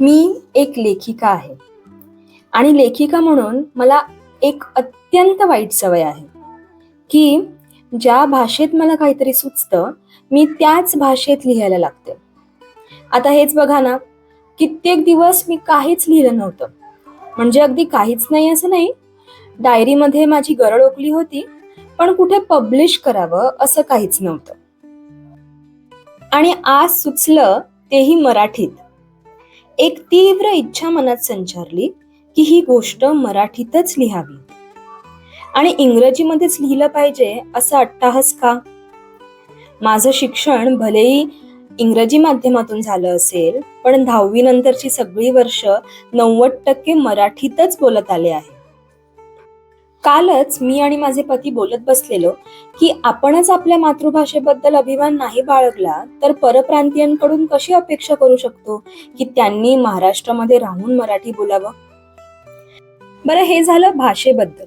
मी एक लेखिका आहे. आणि लेखिका म्हणून मला एक अत्यंत वाईट सवय आहे. की ज्या भाषेत मला काहीतरी सुचतं मी त्याच भाषेत लिहायला लागते. आता हेच बघा ना कित्येक दिवस मी काहीच लिहिलं नव्हतं. म्हणजे अगदी काहीच नाही असं नाही. डायरीमध्ये माझी गरड ओकली होती पण कुठे पब्लिश करावं असं काहीच नव्हतं. आणि आज सुचलं तेही मराठीत. एक तीव्र इच्छा मनात संचारली की ही गोष्ट मराठीतच लिहावी. आणि इंग्रजीमध्येच लिहिलं पाहिजे असं अट्टाहस का? माझं शिक्षण भलेही इंग्रजी माध्यमातून झालं असेल पण दहावी नंतरची सगळी वर्ष नव्वद टक्के मराठीतच बोलत आले आहे. कालच मी आणि माझे पती बोलत बसलेलो की आपणच आपल्या मातृभाषेबद्दल अभिमान नाही बाळगला तर परप्रांतीयांकडून कशी अपेक्षा करू शकतो की त्यांनी महाराष्ट्रामध्ये राहून मराठी बोलावं? बरं हे झालं भाषेबद्दल.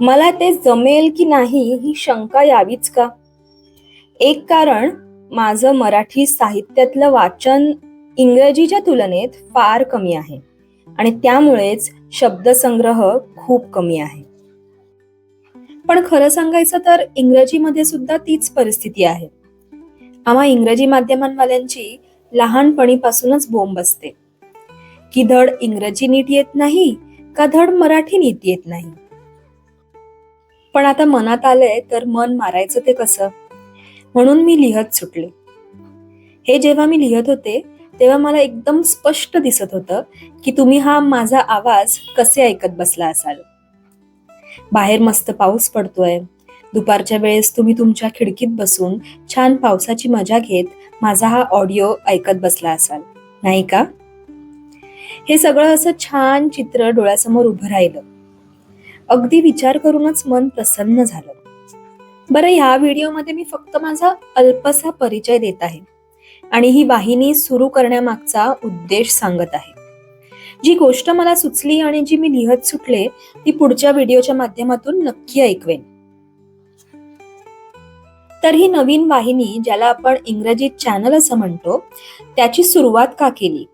मला ते जमेल की नाही ही शंका यावीच का? एक कारण माझं मराठी साहित्यातलं वाचन इंग्रजीच्या तुलनेत फार कमी आहे आणि त्यामुळेच शब्दसंग्रह खूप कमी आहे. पण खरं सांगायचं तर इंग्रजीमध्ये सुद्धा तीच परिस्थिती आहे. आम्हा इंग्रजी माध्यमांवाल्यांची लहानपणीपासूनच बोंब असते. की धड इंग्रजी नीट येत नाही का धड मराठी नीट येत नाही? पण आता मनात आलंय तर मन मारायचं ते कसं? म्हणून मी लिहत सुटले. हे जेव्हा मी लिहत होते तेव्हा मला एकदम स्पष्ट दिसत होतं की तुम्ही हा माझा आवाज कसे ऐकत बसला असाल? बाहेर मस्त पाऊस पडतोय. दुपारच्या वेळेस तुम्ही तुमच्या खिडकीत बसून छान पावसाची मजा घेत माझा हा ऑडिओ ऐकत बसला असाल. नाही का? हे सगळं असं छान चित्र डोळ्यासमोर उभं राहिलं. अगदी विचार करूनच मन प्रसन्न झालं. बरं ह्या व्हिडिओमध्ये मी फक्त माझा अल्पसा परिचय देत आहे. आणि ही वाहिनी सुरू करण्यामागचा उद्देश सांगत आहे. जी गोष्ट मला सुचली आणि जी मी लिहत सुटले ती पुढच्या व्हिडिओच्या माध्यमातून नक्की ऐकवेन. तर ही नवीन वाहिनी ज्याला आपण इंग्रजीत चॅनल असं म्हणतो त्याची सुरुवात का केली?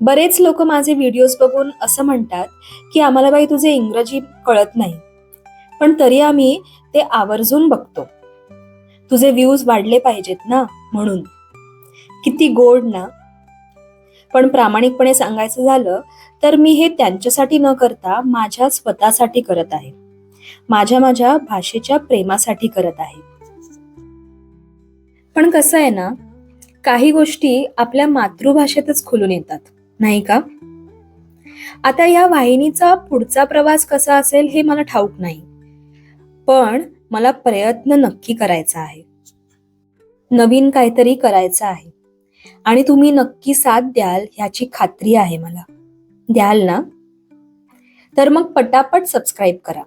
बरेच लोक माझे व्हिडिओज बघून असं म्हणतात की आम्हाला बाई तुझे इंग्रजी कळत नाही. पण तरी आम्ही ते आवर्जून बघतो. तुझे व्ह्यूज वाढले पाहिजेत ना म्हणून. किती गोड ना पण प्रामाणिकपणे सांगायचं झालं तर मी हे त्यांच्यासाठी न करता माझ्या स्वतःसाठी करत आहे. माझ्या माझ्या भाषेच्या प्रेमासाठी करत आहे. पण कसं आहे ना काही गोष्टी आपल्या मातृभाषेतच खुलून येतात नाही का? आता या वाहिनीचा पुढचा प्रवास कसा असेल हे मला ठाऊक नाही पण मला प्रयत्न नक्की करायचा आहे. नवीन काहीतरी करायचं आहे. आणि तुम्ही नक्की साथ द्याल ह्याची खात्री आहे मला. द्याल ना? तर मग पटापट सबस्क्राईब करा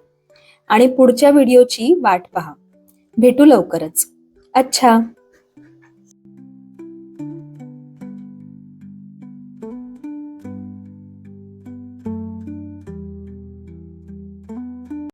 आणि पुढच्या व्हिडिओची वाट पहा. भेटू लवकरच. अच्छा!